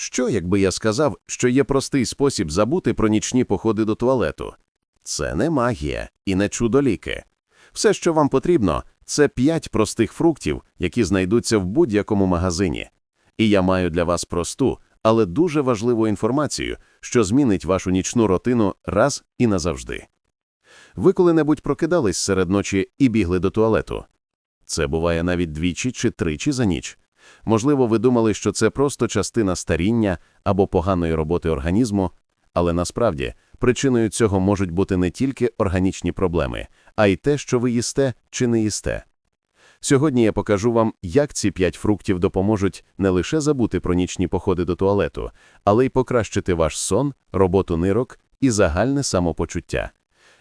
Що, якби я сказав, що є простий спосіб забути про нічні походи до туалету? Це не магія і не чудо-ліки. Все, що вам потрібно, це п'ять простих фруктів, які знайдуться в будь-якому магазині. І я маю для вас просту, але дуже важливу інформацію, що змінить вашу нічну рутину раз і назавжди. Ви коли-небудь прокидались серед ночі і бігли до туалету? Це буває навіть двічі чи тричі за ніч. Можливо, ви думали, що це просто частина старіння або поганої роботи організму, але насправді причиною цього можуть бути не тільки органічні проблеми, а й те, що ви їсте чи не їсте. Сьогодні я покажу вам, як ці п'ять фруктів допоможуть не лише забути про нічні походи до туалету, але й покращити ваш сон, роботу нирок і загальне самопочуття.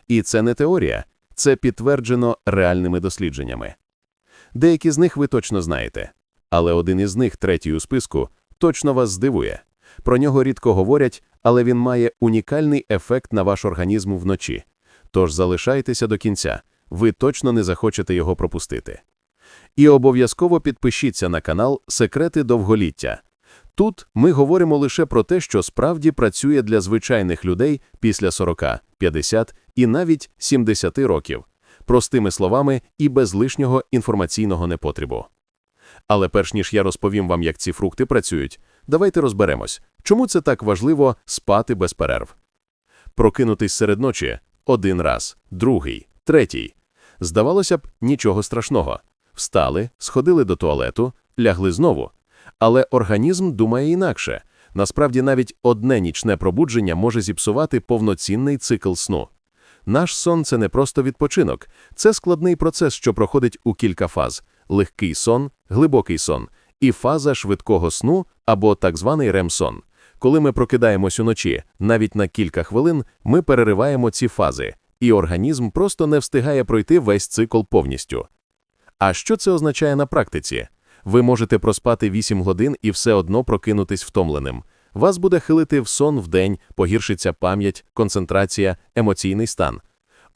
І це не теорія, це підтверджено реальними дослідженнями. Деякі з них ви точно знаєте, але один із них, третій у списку, точно вас здивує. Про нього рідко говорять, але він має унікальний ефект на ваш організм вночі. Тож залишайтеся до кінця, ви точно не захочете його пропустити. І обов'язково підпишіться на канал Секрети довголіття. Тут ми говоримо лише про те, що справді працює для звичайних людей після 40, 50 і навіть 70 років, простими словами і без лишнього інформаційного непотребу. Але перш ніж я розповім вам, як ці фрукти працюють, давайте розберемось, чому це так важливо спати без перерв. Прокинутись серед ночі один раз, другий, третій. Здавалося б, нічого страшного. Встали, сходили до туалету, лягли знову. Але організм думає інакше. Насправді навіть одне нічне пробудження може зіпсувати повноцінний цикл сну. Наш сон це не просто відпочинок, це складний процес, що проходить у кілька фаз: легкий сон, глибокий сон і фаза швидкого сну або так званий РЕМ-сон. Коли ми прокидаємось уночі, навіть на кілька хвилин, ми перериваємо ці фази, і організм просто не встигає пройти весь цикл повністю. А що це означає на практиці? Ви можете проспати 8 годин і все одно прокинутись втомленим. Вас буде хилити в сон в день, погіршиться пам'ять, концентрація, емоційний стан.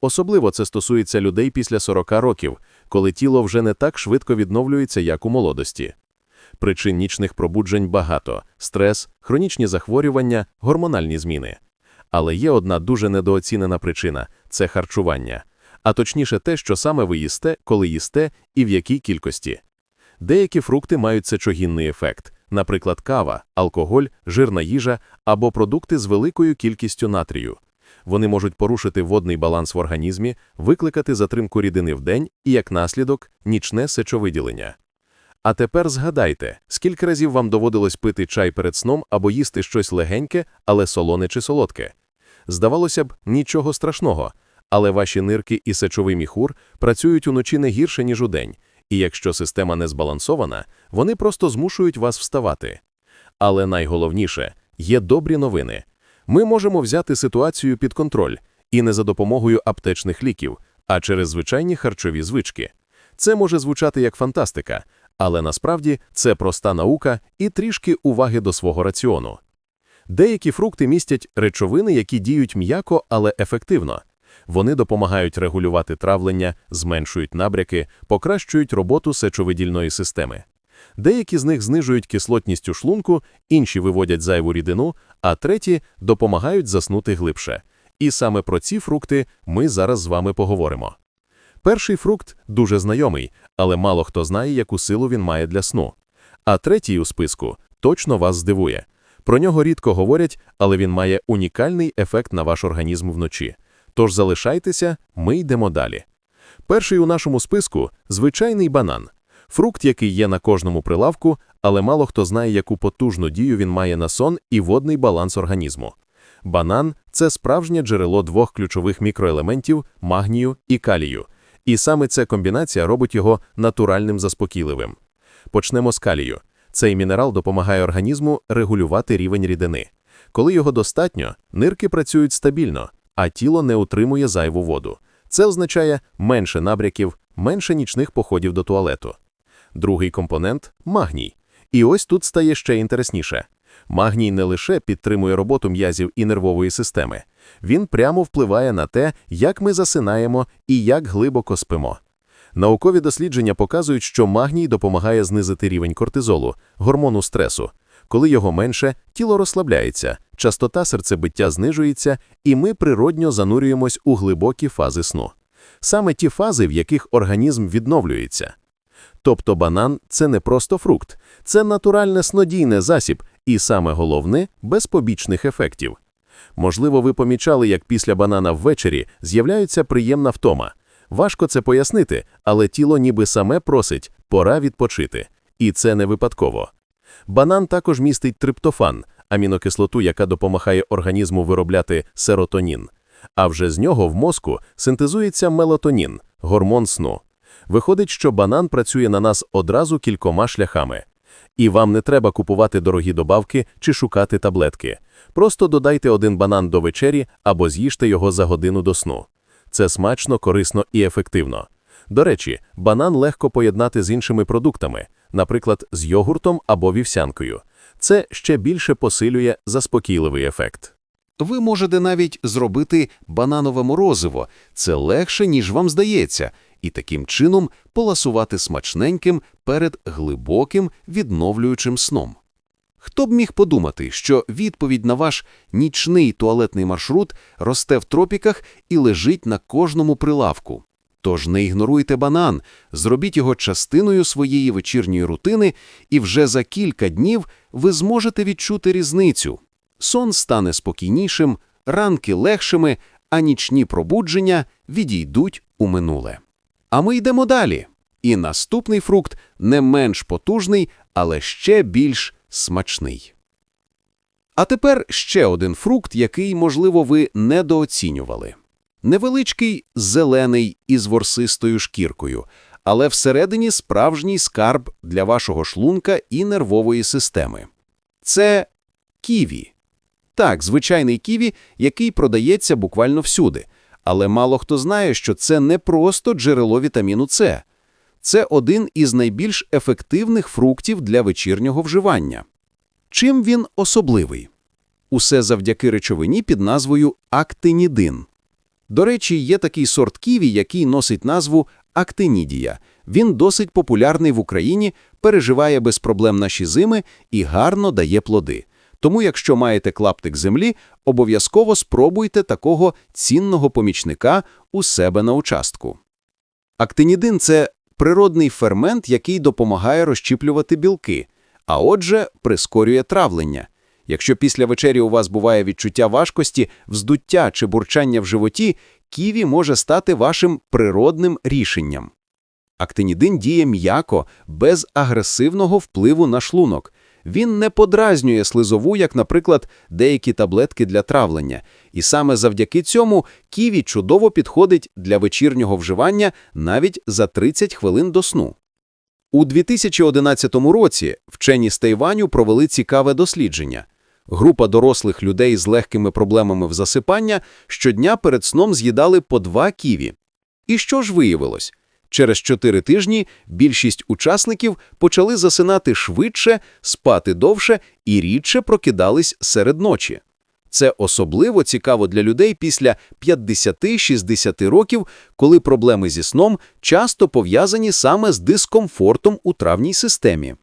Особливо це стосується людей після 40 років, коли тіло вже не так швидко відновлюється, як у молодості. Причин нічних пробуджень багато: стрес, хронічні захворювання, гормональні зміни. Але є одна дуже недооцінена причина це харчування, а точніше те, що саме ви їсте, коли їсте і в якій кількості. Деякі фрукти мають сечогінний ефект, наприклад, кава, алкоголь, жирна їжа або продукти з великою кількістю натрію. Вони можуть порушити водний баланс в організмі, викликати затримку рідини в день і, як наслідок, нічне сечовиділення. А тепер згадайте, скільки разів вам доводилось пити чай перед сном або їсти щось легеньке, але солоне чи солодке. Здавалося б, нічого страшного, але ваші нирки і сечовий міхур працюють уночі не гірше, ніж удень, і якщо система не збалансована, вони просто змушують вас вставати. Але найголовніше є добрі новини. Ми можемо взяти ситуацію під контроль і не за допомогою аптечних ліків, а через звичайні харчові звички. Це може звучати як фантастика, але насправді це проста наука і трішки уваги до свого раціону. Деякі фрукти містять речовини, які діють м'яко, але ефективно. Вони допомагають регулювати травлення, зменшують набряки, покращують роботу сечовидільної системи. Деякі з них знижують кислотність у шлунку, інші виводять зайву рідину, а треті допомагають заснути глибше. І саме про ці фрукти ми зараз з вами поговоримо. Перший фрукт дуже знайомий, але мало хто знає, яку силу він має для сну. А третій у списку точно вас здивує. Про нього рідко говорять, але він має унікальний ефект на ваш організм вночі. Тож залишайтеся, ми йдемо далі. Перший у нашому списку звичайний банан. Фрукт, який є на кожному прилавку, але мало хто знає, яку потужну дію він має на сон і водний баланс організму. Банан це справжнє джерело двох ключових мікроелементів магнію і калію. І саме ця комбінація робить його натуральним заспокійливим. Почнемо з калію. Цей мінерал допомагає організму регулювати рівень рідини. Коли його достатньо, нирки працюють стабільно, а тіло не утримує зайву воду. Це означає менше набряків, менше нічних походів до туалету. Другий компонент магній. І ось тут стає ще інтересніше. Магній не лише підтримує роботу м'язів і нервової системи, він прямо впливає на те, як ми засинаємо і як глибоко спимо. Наукові дослідження показують, що магній допомагає знизити рівень кортизолу, гормону стресу. Коли його менше, тіло розслабляється, частота серцебиття знижується, і ми природньо занурюємось у глибокі фази сну. Саме ті фази, в яких організм відновлюється. Тобто банан це не просто фрукт, це натуральне снодійне засіб і саме головне без побічних ефектів. Можливо, ви помічали, як після банана ввечері з'являється приємна втома. Важко це пояснити, але тіло ніби саме просить пора відпочити. І це не випадково. Банан також містить триптофан, амінокислоту, яка допомагає організму виробляти серотонін. А вже з нього в мозку синтезується мелатонін, гормон сну. Виходить, що банан працює на нас одразу кількома шляхами. І вам не треба купувати дорогі добавки чи шукати таблетки. Просто додайте один банан до вечері або з'їжте його за годину до сну. Це смачно, корисно і ефективно. До речі, банан легко поєднати з іншими продуктами, наприклад, з йогуртом або вівсянкою. Це ще більше посилює заспокійливий ефект. Ви можете навіть зробити бананове морозиво. Це легше, ніж вам здається, і таким чином поласувати смачненьким перед глибоким відновлюючим сном. Хто б міг подумати, що відповідь на ваш нічний туалетний маршрут росте в тропіках і лежить на кожному прилавку? Тож не ігноруйте банан, зробіть його частиною своєї вечірньої рутини, і вже за кілька днів ви зможете відчути різницю. Сон стане спокійнішим, ранки легшими, а нічні пробудження відійдуть у минуле. А ми йдемо далі. І наступний фрукт не менш потужний, але ще більш смачний. А тепер ще один фрукт, який, можливо, ви недооцінювали. Невеличкий, зелений із ворсистою шкіркою, але всередині справжній скарб для вашого шлунка і нервової системи. Це ківі. Так, звичайний ківі, який продається буквально всюди. Але мало хто знає, що це не просто джерело вітаміну С. Це один із найбільш ефективних фруктів для вечірнього вживання. Чим він особливий? Усе завдяки речовині під назвою актинідин. До речі, є такий сорт ківі, який носить назву актинідія. Він досить популярний в Україні, переживає без проблем наші зими і гарно дає плоди. Тому, якщо маєте клаптик землі, обов'язково спробуйте такого цінного помічника у себе на участку. Актинідин – це природний фермент, який допомагає розщіплювати білки, а отже, прискорює травлення. Якщо після вечері у вас буває відчуття важкості, вздуття чи бурчання в животі, ківі може стати вашим природним рішенням. Актинідин діє м'яко, без агресивного впливу на шлунок. Він не подразнює слизову, як, наприклад, деякі таблетки для травлення, і саме завдяки цьому ківі чудово підходить для вечірнього вживання навіть за 30 хвилин до сну. У 2011 році вчені з Тайваню провели цікаве дослідження. Група дорослих людей з легкими проблемами в засипання щодня перед сном з'їдали по два ківі. І що ж виявилось? Через чотири тижні більшість учасників почали засинати швидше, спати довше і рідше прокидались серед ночі. Це особливо цікаво для людей після 50-60 років, коли проблеми зі сном часто пов'язані саме з дискомфортом у травній системі.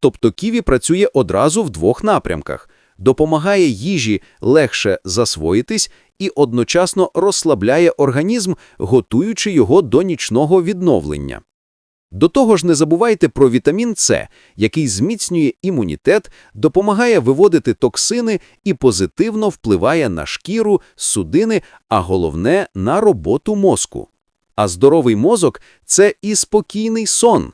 Тобто ківі працює одразу в двох напрямках – допомагає їжі легше засвоїтись і одночасно розслабляє організм, готуючи його до нічного відновлення. До того ж, не забувайте про вітамін С, який зміцнює імунітет, допомагає виводити токсини і позитивно впливає на шкіру, судини, а головне – на роботу мозку. А здоровий мозок – це і спокійний сон.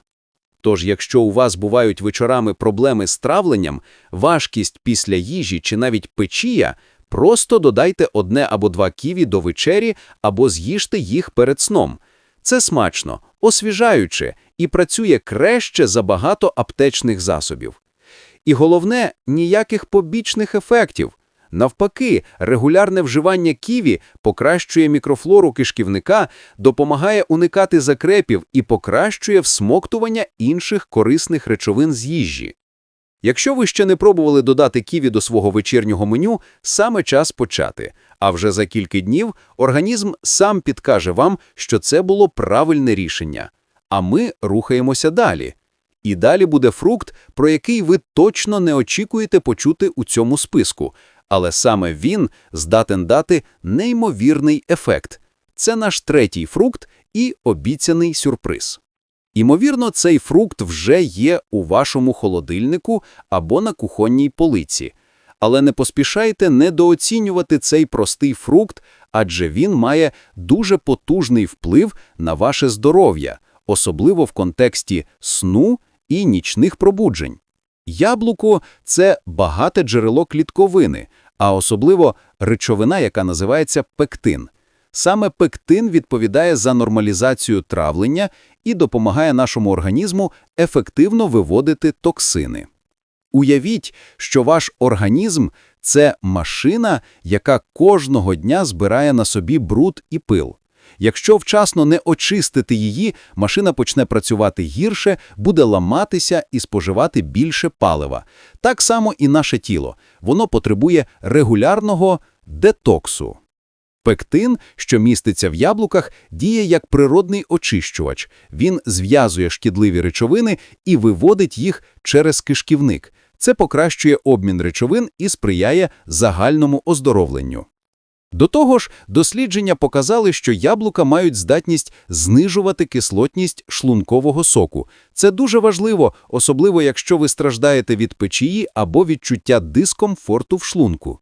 Тож, якщо у вас бувають вечорами проблеми з травленням, важкість після їжі чи навіть печія, просто додайте одне або два ківі до вечері або з'їжте їх перед сном. Це смачно, освіжаюче і працює краще за багато аптечних засобів. І головне, ніяких побічних ефектів. Навпаки, регулярне вживання ківі покращує мікрофлору кишківника, допомагає уникати закрепів і покращує всмоктування інших корисних речовин з їжі. Якщо ви ще не пробували додати ківі до свого вечірнього меню, саме час почати, а вже за кілька днів організм сам підкаже вам, що це було правильне рішення. А ми рухаємося далі. І далі буде фрукт, про який ви точно не очікуєте почути у цьому списку, але саме він здатен дати неймовірний ефект. Це наш третій фрукт і обіцяний сюрприз. Імовірно, цей фрукт вже є у вашому холодильнику або на кухонній полиці. Але не поспішайте недооцінювати цей простий фрукт, адже він має дуже потужний вплив на ваше здоров'я, особливо в контексті сну і нічних пробуджень. Яблуко – це багате джерело клітковини, а особливо речовина, яка називається пектин. Саме пектин відповідає за нормалізацію травлення і допомагає нашому організму ефективно виводити токсини. Уявіть, що ваш організм – це машина, яка кожного дня збирає на собі бруд і пил. Якщо вчасно не очистити її, машина почне працювати гірше, буде ламатися і споживати більше палива. Так само і наше тіло. Воно потребує регулярного детоксу. Пектин, що міститься в яблуках, діє як природний очищувач. Він зв'язує шкідливі речовини і виводить їх через кишківник. Це покращує обмін речовин і сприяє загальному оздоровленню. До того ж, дослідження показали, що яблука мають здатність знижувати кислотність шлункового соку. Це дуже важливо, особливо якщо ви страждаєте від печії або відчуття дискомфорту в шлунку.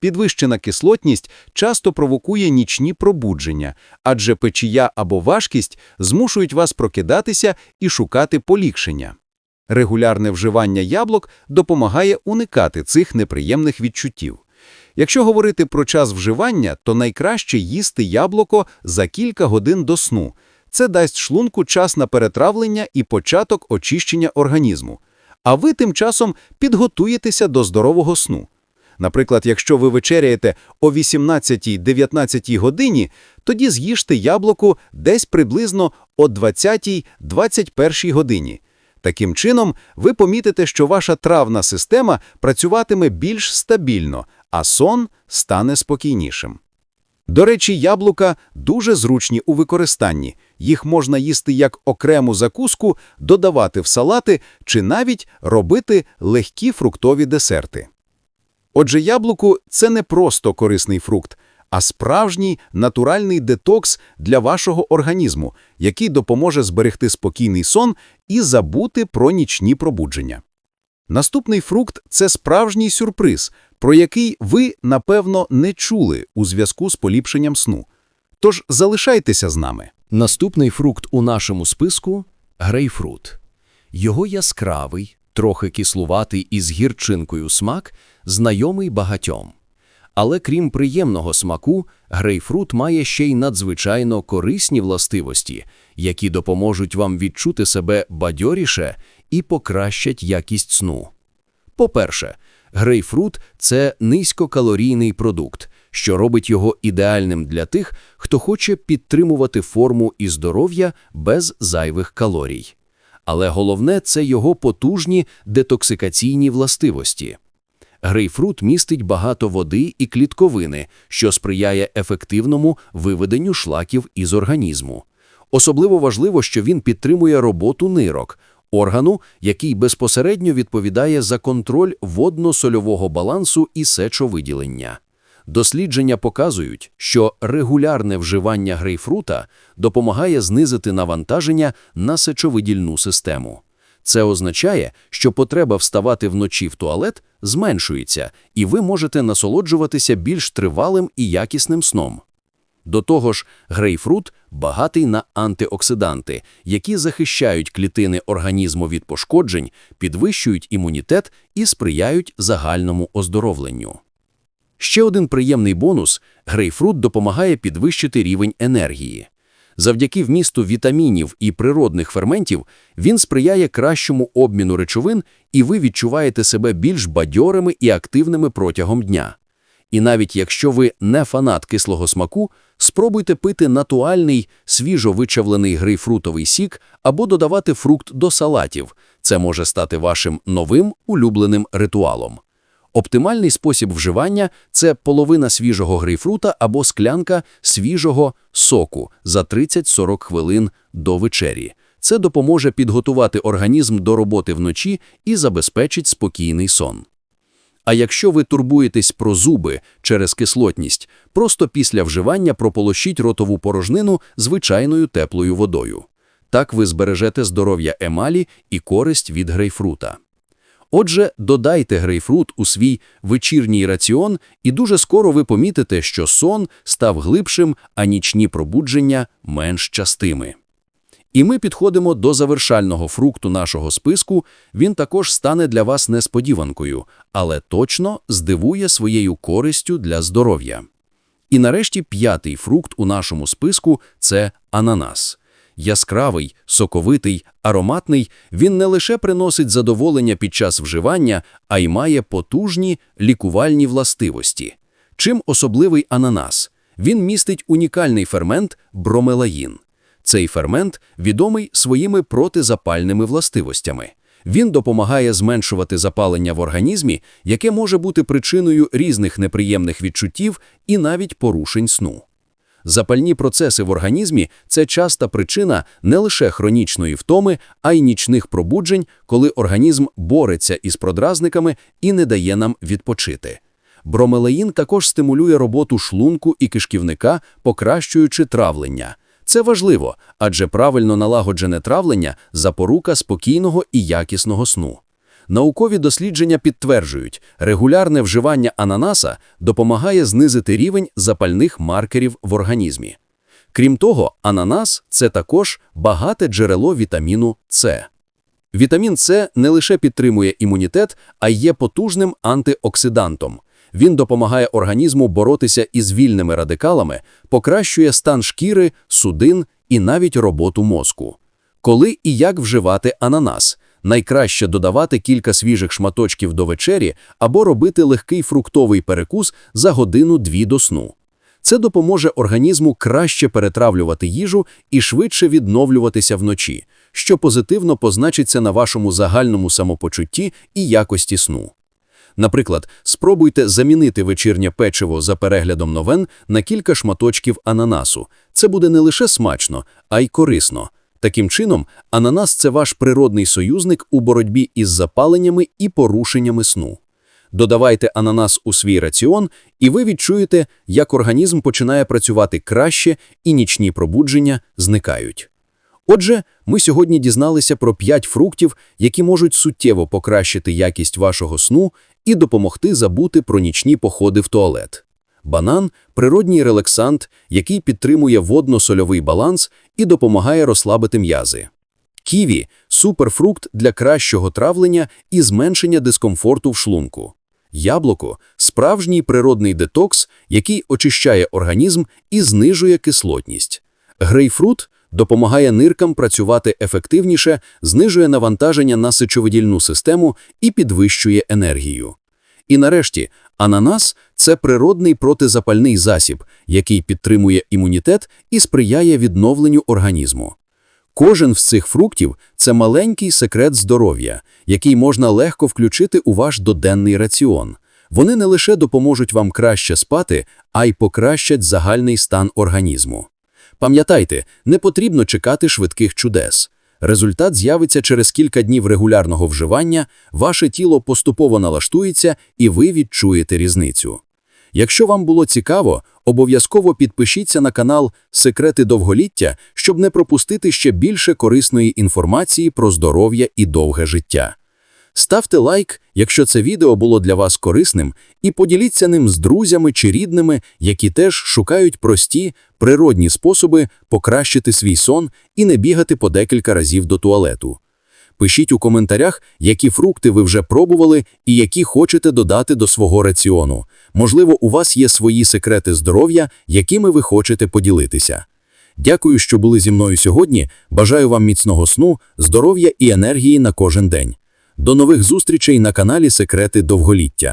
Підвищена кислотність часто провокує нічні пробудження, адже печія або важкість змушують вас прокидатися і шукати полікшення. Регулярне вживання яблук допомагає уникати цих неприємних відчуттів. Якщо говорити про час вживання, то найкраще їсти яблуко за кілька годин до сну. Це дасть шлунку час на перетравлення і початок очищення організму. А ви тим часом підготуєтеся до здорового сну. Наприклад, якщо ви вечеряєте о 18-19 годині, тоді з'їжте яблуко десь приблизно о 20-21 годині. Таким чином, ви помітите, що ваша травна система працюватиме більш стабільно, а сон стане спокійнішим. До речі, яблука дуже зручні у використанні. Їх можна їсти як окрему закуску, додавати в салати чи навіть робити легкі фруктові десерти. Отже, яблуко – це не просто корисний фрукт, а справжній натуральний детокс для вашого організму, який допоможе зберегти спокійний сон і забути про нічні пробудження. Наступний фрукт – це справжній сюрприз, про який ви, напевно, не чули у зв'язку з поліпшенням сну. Тож залишайтеся з нами. Наступний фрукт у нашому списку – грейпфрут. Його яскравий, трохи кислуватий і з гірчинкою смак знайомий багатьом. Але крім приємного смаку, грейпфрут має ще й надзвичайно корисні властивості, які допоможуть вам відчути себе бадьоріше і покращать якість сну. По-перше, грейпфрут – це низькокалорійний продукт, що робить його ідеальним для тих, хто хоче підтримувати форму і здоров'я без зайвих калорій. Але головне – це його потужні детоксикаційні властивості. Грейпфрут містить багато води і клітковини, що сприяє ефективному виведенню шлаків із організму. Особливо важливо, що він підтримує роботу нирок, органу, який безпосередньо відповідає за контроль водно-сольового балансу і сечовиділення. Дослідження показують, що регулярне вживання грейпфрута допомагає знизити навантаження на сечовидільну систему. Це означає, що потреба вставати вночі в туалет зменшується, і ви можете насолоджуватися більш тривалим і якісним сном. До того ж, грейпфрут багатий на антиоксиданти, які захищають клітини організму від пошкоджень, підвищують імунітет і сприяють загальному оздоровленню. Ще один приємний бонус – грейпфрут допомагає підвищити рівень енергії. Завдяки вмісту вітамінів і природних ферментів він сприяє кращому обміну речовин, і ви відчуваєте себе більш бадьорими і активними протягом дня. І навіть якщо ви не фанат кислого смаку, спробуйте пити натуальний, свіжо вичавлений грейпфрутовий сік або додавати фрукт до салатів. Це може стати вашим новим улюбленим ритуалом. Оптимальний спосіб вживання – це половина свіжого грейпфрута або склянка свіжого соку за 30-40 хвилин до вечері. Це допоможе підготувати організм до роботи вночі і забезпечить спокійний сон. А якщо ви турбуєтесь про зуби через кислотність, просто після вживання прополощіть ротову порожнину звичайною теплою водою. Так ви збережете здоров'я емалі і користь від грейпфрута. Отже, додайте грейпфрут у свій вечірній раціон, і дуже скоро ви помітите, що сон став глибшим, а нічні пробудження менш частими. І ми підходимо до завершального фрукту нашого списку. Він також стане для вас несподіванкою, але точно здивує своєю користю для здоров'я. І нарешті п'ятий фрукт у нашому списку – це ананас. Яскравий, соковитий, ароматний, він не лише приносить задоволення під час вживання, а й має потужні лікувальні властивості. Чим особливий ананас? Він містить унікальний фермент бромелаїн. Цей фермент відомий своїми протизапальними властивостями. Він допомагає зменшувати запалення в організмі, яке може бути причиною різних неприємних відчуттів і навіть порушень сну. Запальні процеси в організмі – це часта причина не лише хронічної втоми, а й нічних пробуджень, коли організм бореться із продразниками і не дає нам відпочити. Бромелеїн також стимулює роботу шлунку і кишківника, покращуючи травлення. Це важливо, адже правильно налагоджене травлення – запорука спокійного і якісного сну. Наукові дослідження підтверджують, регулярне вживання ананаса допомагає знизити рівень запальних маркерів в організмі. Крім того, ананас – це також багате джерело вітаміну С. Вітамін С не лише підтримує імунітет, а й є потужним антиоксидантом. Він допомагає організму боротися із вільними радикалами, покращує стан шкіри, судин і навіть роботу мозку. Коли і як вживати ананас? Найкраще додавати кілька свіжих шматочків до вечері або робити легкий фруктовий перекус за годину-дві до сну. Це допоможе організму краще перетравлювати їжу і швидше відновлюватися вночі, що позитивно позначиться на вашому загальному самопочутті і якості сну. Наприклад, спробуйте замінити вечірнє печиво за переглядом новин на кілька шматочків ананасу. Це буде не лише смачно, а й корисно. Таким чином, ананас – це ваш природний союзник у боротьбі із запаленнями і порушеннями сну. Додавайте ананас у свій раціон, і ви відчуєте, як організм починає працювати краще і нічні пробудження зникають. Отже, ми сьогодні дізналися про 5 фруктів, які можуть суттєво покращити якість вашого сну і допомогти забути про нічні походи в туалет. Банан – природній релаксант, який підтримує водно-сольовий баланс і допомагає розслабити м'язи. Ківі – суперфрукт для кращого травлення і зменшення дискомфорту в шлунку. Яблуко – справжній природний детокс, який очищає організм і знижує кислотність. Грейпфрут допомагає ниркам працювати ефективніше, знижує навантаження на сечовидільну систему і підвищує енергію. І нарешті, ананас – це природний протизапальний засіб, який підтримує імунітет і сприяє відновленню організму. Кожен з цих фруктів – це маленький секрет здоров'я, який можна легко включити у ваш доденний раціон. Вони не лише допоможуть вам краще спати, а й покращать загальний стан організму. Пам'ятайте, не потрібно чекати швидких чудес. Результат з'явиться через кілька днів регулярного вживання, ваше тіло поступово налаштується і ви відчуєте різницю. Якщо вам було цікаво, обов'язково підпишіться на канал Секрети довголіття, щоб не пропустити ще більше корисної інформації про здоров'я і довге життя. Ставте лайк, якщо це відео було для вас корисним, і поділіться ним з друзями чи рідними, які теж шукають прості, природні способи покращити свій сон і не бігати по декілька разів до туалету. Пишіть у коментарях, які фрукти ви вже пробували і які хочете додати до свого раціону. Можливо, у вас є свої секрети здоров'я, якими ви хочете поділитися. Дякую, що були зі мною сьогодні. Бажаю вам міцного сну, здоров'я і енергії на кожен день. До нових зустрічей на каналі Секрети довголіття.